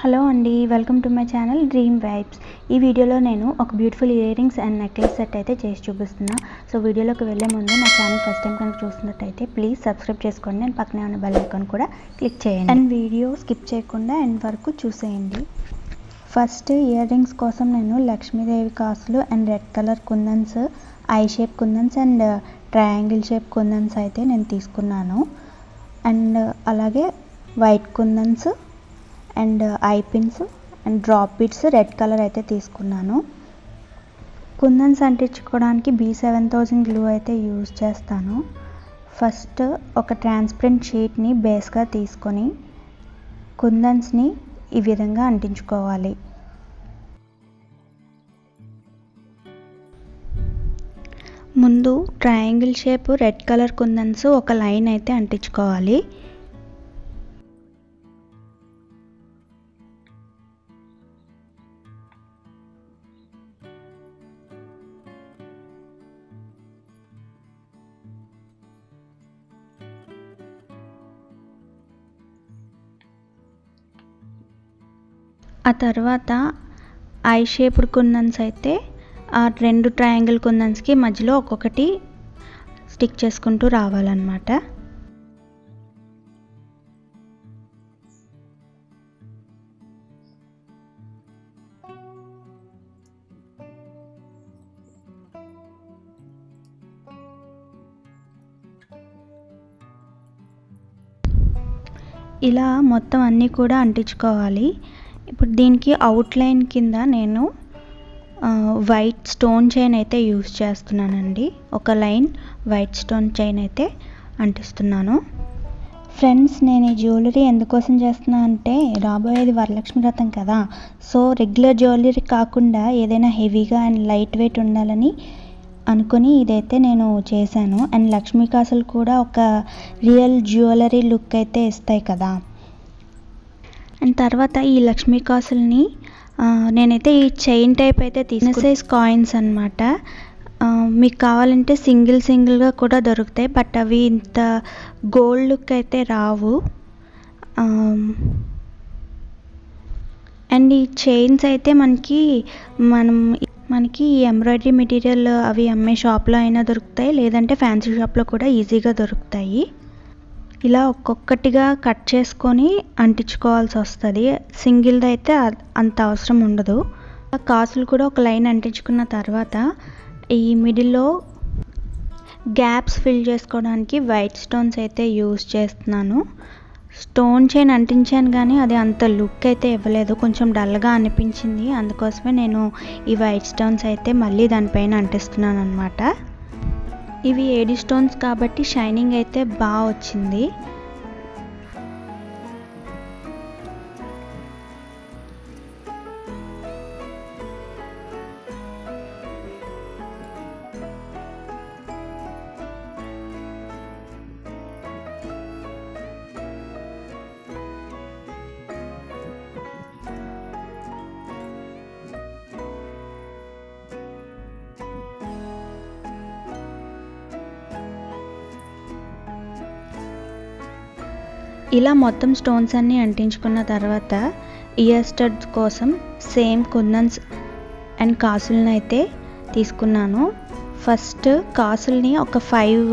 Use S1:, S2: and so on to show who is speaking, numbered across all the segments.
S1: Hello అండి welcome to my channel dream vibes. ఈ వీడియోలో నేను ఒక beautiful ear rings and necklace set అయితే చేసి చూపిస్తున్నా. సో వీడియోలోకి వెళ్ళే ముందు నా ఛానల్ ఫస్ట్ టైం కనుక చూస్తున్నట్టయితే ప్లీజ్ సబ్స్క్రైబ్ చేసుకోండి. అండ్ పక్కనే ఉన్న బెల్ ఐకాన్ కూడా క్లిక్ చేయండి. అండ్ వీడియో స్కిప్ చేయకుండా ఎండ్ వరకు చూసేయండి. ఫస్ట్ ఇయర్ రింగ్స్ కోసం నేను లక్ష్మీదేవి కాసులు and red colour kundans eye shape kundans and triangle shape kundans అయితే నేను తీసుకున్నాను. అండ్ అలాగే white kundans and eye pins and drop bits red colour అయితే తీసుకున్నాను. కుందన్స్ అంటించుకోవడానికి బీ సెవెన్ థౌజండ్ గ్లూ అయితే యూజ్ చేస్తాను. ఫస్ట్ ఒక ట్రాన్స్పరెంట్ షీట్ని బేస్గా తీసుకొని కుందన్స్ని ఈ విధంగా అంటించుకోవాలి. ముందు triangle shape red colour kundans ఒక లైన్ అయితే అంటించుకోవాలి. ఆ తర్వాత ఐ షేప్డ్ కుందన్స్ అయితే ఆ రెండు ట్రయాంగిల్ కుందన్స్కి మధ్యలో ఒక్కొక్కటి స్టిక్ చేసుకుంటూ రావాలన్నమాట. ఇలా మొత్తం అన్నీ కూడా అంటించుకోవాలి. ఇప్పుడు దీనికి అవుట్లైన్ కింద నేను వైట్ స్టోన్ చైన్ అయితే యూస్ చేస్తున్నానండి. ఒక లైన్ వైట్ స్టోన్ చైన్ అయితే అంటిస్తున్నాను. ఫ్రెండ్స్ నేను ఈ జ్యువెలరీ ఎందుకోసం చేస్తున్నా అంటే రాబోయేది వరలక్ష్మి వ్రతం కదా. సో రెగ్యులర్ జ్యువెలరీ కాకుండా ఏదైనా హెవీగా అండ్ లైట్ వెయిట్ ఉండాలని అనుకుని ఇదైతే నేను చేశాను. అండ్ లక్ష్మీ కాసులు కూడా ఒక రియల్ జ్యువెలరీ లుక్ అయితే ఇస్తాయి కదా. అండ్ తర్వాత ఈ లక్ష్మీ కాసుల్ని నేనైతే ఈ చైన్ టైప్ అయితే తీసిన సైజ్ కాయిన్స్ అనమాట మీకు కావాలంటే సింగిల్ సింగిల్గా కూడా దొరుకుతాయి బట్ అవి ఇంత గోల్డ్ లుక్ అయితే రావు. అండ్ ఈ చైన్స్ అయితే మనకి మనం మనకి ఈ ఎంబ్రాయిడరీ మెటీరియల్ అవి అమ్మే షాప్లో అయినా దొరుకుతాయి లేదంటే ఫ్యాన్సీ షాప్లో కూడా ఈజీగా దొరుకుతాయి. ఇలా ఒక్కొక్కటిగా కట్ చేసుకొని అంటించుకోవాల్సి వస్తుంది. సింగిల్ది అయితే అంత అవసరం ఉండదు. కాసులు కూడా ఒక లైన్ అంటించుకున్న తర్వాత ఈ మిడిల్లో గ్యాప్స్ ఫిల్ చేసుకోవడానికి వైట్ స్టోన్స్ అయితే యూజ్ చేస్తున్నాను. స్టోన్ చైన్ అంటించాను కానీ అది అంత లుక్ అయితే ఇవ్వలేదు. కొంచెం డల్గా అనిపించింది. అందుకోసమే నేను ఈ వైట్ స్టోన్స్ అయితే మళ్ళీ దానిపైన అంటిస్తున్నాను అనమాట ఇవి ఏడి స్టోన్స్ కాబట్టి షైనింగ్ అయితే బాగా వచ్చింది. ఇలా మొత్తం స్టోన్స్ అన్నీ అంటించుకున్న తర్వాత ఇయర్ స్టడ్స్ కోసం సేమ్ కుందన్స్ అండ్ కాసులను అయితే తీసుకున్నాను. ఫస్ట్ కాసుల్ని ఒక ఫైవ్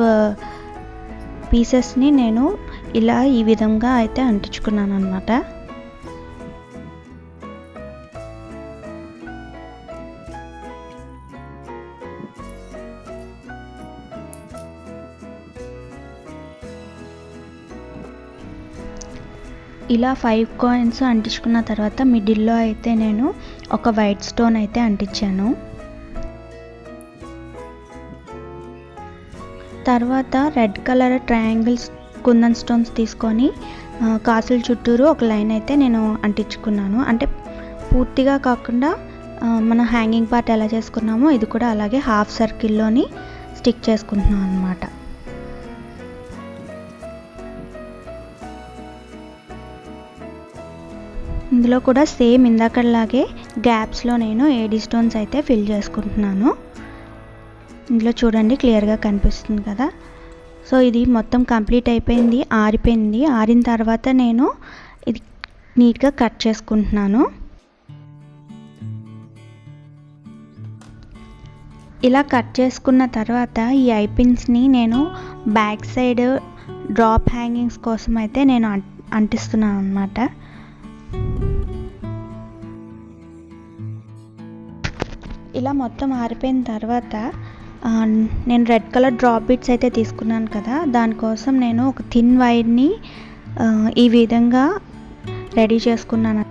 S1: పీసెస్ని uh, నేను ఇలా ఈ విధంగా అయితే అంటించుకున్నాను అనమాట ఇలా ఫైవ్ కాయిన్స్ అంటించుకున్న తర్వాత మిడిల్లో అయితే నేను ఒక వైట్ స్టోన్ అయితే అంటించాను. తర్వాత red colour triangles kundan stones తీసుకొని కాసుల చుట్టూరు ఒక లైన్ అయితే నేను అంటించుకున్నాను. అంటే పూర్తిగా కాకుండా మన హ్యాంగింగ్ పార్ట్ ఎలా చేసుకున్నామో ఇది కూడా అలాగే హాఫ్ సర్కిల్లోని స్టిక్ చేసుకుంటున్నాను అనమాట ఇందులో కూడా సేమ్ ఇందాకలాగే గ్యాప్స్లో నేను ఏడీ స్టోన్స్ అయితే ఫిల్ చేసుకుంటున్నాను ఇందులో చూడండి క్లియర్గా కనిపిస్తుంది కదా. సో ఇది మొత్తం కంప్లీట్ అయిపోయింది ఆరిపోయింది. ఆరిన తర్వాత నేను ఇది నీట్గా కట్ చేసుకుంటున్నాను. ఇలా కట్ చేసుకున్న తర్వాత ఈ ఐపిన్స్ని నేను బ్యాక్ సైడ్ డ్రాప్ హ్యాంగింగ్స్ కోసం అయితే నేను అంటిస్తున్నాను అనమాట ఇలా మొత్తం ఆరిపోయిన తర్వాత నేను రెడ్ కలర్ డ్రాప్ బిట్స్ అయితే తీసుకున్నాను కదా. దానికోసం నేను ఒక థిన్ వైర్ని ఈ విధంగా రెడీ చేసుకున్నాను.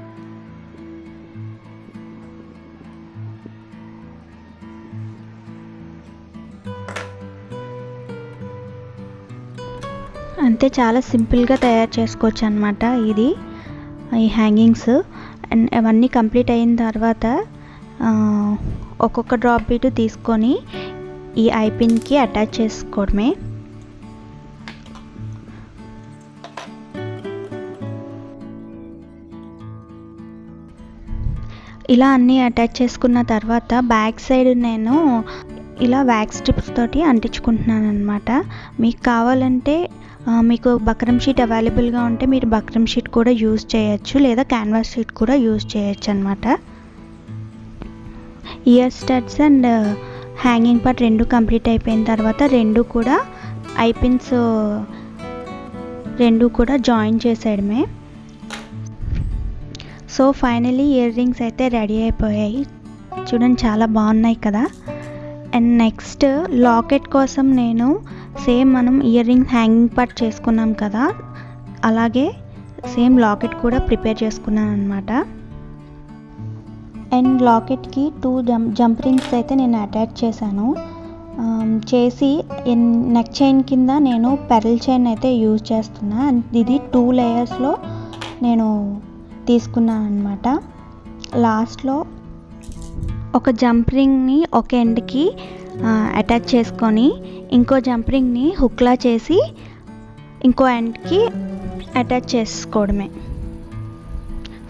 S1: అంతే చాలా సింపుల్గా తయారు చేసుకోవచ్చు అనమాట ఇది ఈ హ్యాంగింగ్స్. అండ్ అవన్నీ కంప్లీట్ అయిన తర్వాత ఒక్కొక్క డ్రాప్ బీట్ తీసుకొని ఈ ఐపిన్కి అటాచ్ చేసుకోవడమే. ఇలా అన్నీ అటాచ్ చేసుకున్న తర్వాత బ్యాక్ సైడ్ నేను ఇలా వ్యాక్స్ స్ట్రిప్స్ తోటి అంటించుకుంటున్నాను అనమాట మీకు కావాలంటే మీకు బక్రం షీట్ అవైలబుల్గా ఉంటే మీరు బక్రం షీట్ కూడా యూజ్ చేయొచ్చు లేదా క్యాన్వాస్ షీట్ కూడా యూజ్ చేయొచ్చు అనమాట ear studs and hanging part రెండు కంప్లీట్ అయిపోయిన తర్వాత రెండు కూడా ఐపిన్స్ uh, రెండు కూడా జాయిన్ చేసేయడమే. సో ఫైనలీ ఇయర్ రింగ్స్ అయితే రెడీ అయిపోయాయి. చూడండి చాలా బాగున్నాయి కదా. అండ్ నెక్స్ట్ లాకెట్ కోసం నేను సేమ్ మనం ఇయర్ రింగ్స్ హ్యాంగింగ్ పార్ట్ చేసుకున్నాం కదా. అలాగే సేమ్ లాకెట్ కూడా ప్రిపేర్ చేసుకున్నాను అనమాట అండ్ లాకెట్కి టూ జంప్ జంప్ రింగ్స్ అయితే నేను అటాచ్ చేశాను. చేసి నెక్ చైన్ కింద నేను పెరల్ చైన్ అయితే యూజ్ చేస్తున్నా. ఇది టూ లేయర్స్లో నేను తీసుకున్నాను అనమాట లాస్ట్లో ఒక జంప్ రింగ్ని ఒక ఎండ్కి అటాచ్ చేసుకొని ఇంకో జంప్ రింగ్ని హుక్లా చేసి ఇంకో ఎండ్కి అటాచ్ చేసుకోవడమే.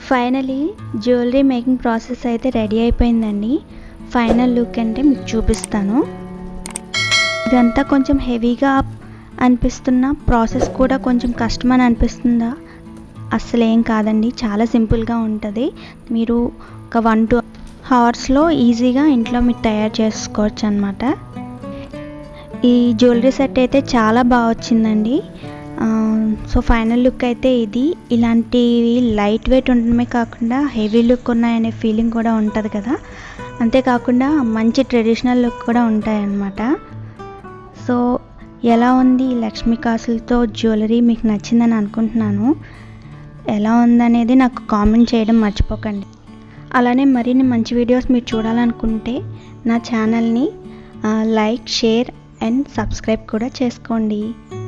S1: ఫైనలీ జ్యువెలరీ మేకింగ్ ప్రాసెస్ అయితే రెడీ అయిపోయిందండి. ఫైనల్ లుక్ అంటే మీకు చూపిస్తాను. ఇదంతా కొంచెం హెవీగా అనిపిస్తున్న ప్రాసెస్ కూడా కొంచెం కష్టం అని అనిపిస్తుందా? అస్సలు ఏం కాదండి. చాలా సింపుల్గా ఉంటుంది. మీరు ఒక వన్ టూ హవర్స్లో ఈజీగా ఇంట్లో మీరు తయారు చేసుకోవచ్చు అనమాట ఈ జ్యువెలరీ సెట్ అయితే చాలా బాగా వచ్చిందండి. సో ఫైనల్ లుక్ అయితే ఇది. ఇలాంటివి లైట్ వెయిట్ ఉండడమే కాకుండా హెవీ లుక్ ఉన్నాయనే ఫీలింగ్ కూడా ఉంటుంది కదా. అంతేకాకుండా మంచి ట్రెడిషనల్ లుక్ కూడా ఉంటాయన్నమాట. సో ఎలా ఉంది లక్ష్మీ కాసులతో జ్యువెలరీ? మీకు నచ్చిందని అనుకుంటున్నాను. ఎలా ఉందనేది నాకు కామెంట్ చేయడం మర్చిపోకండి. అలానే మరిన్ని మంచి వీడియోస్ మీరు చూడాలనుకుంటే నా ఛానల్ని లైక్ షేర్ అండ్ సబ్స్క్రైబ్ కూడా చేసుకోండి.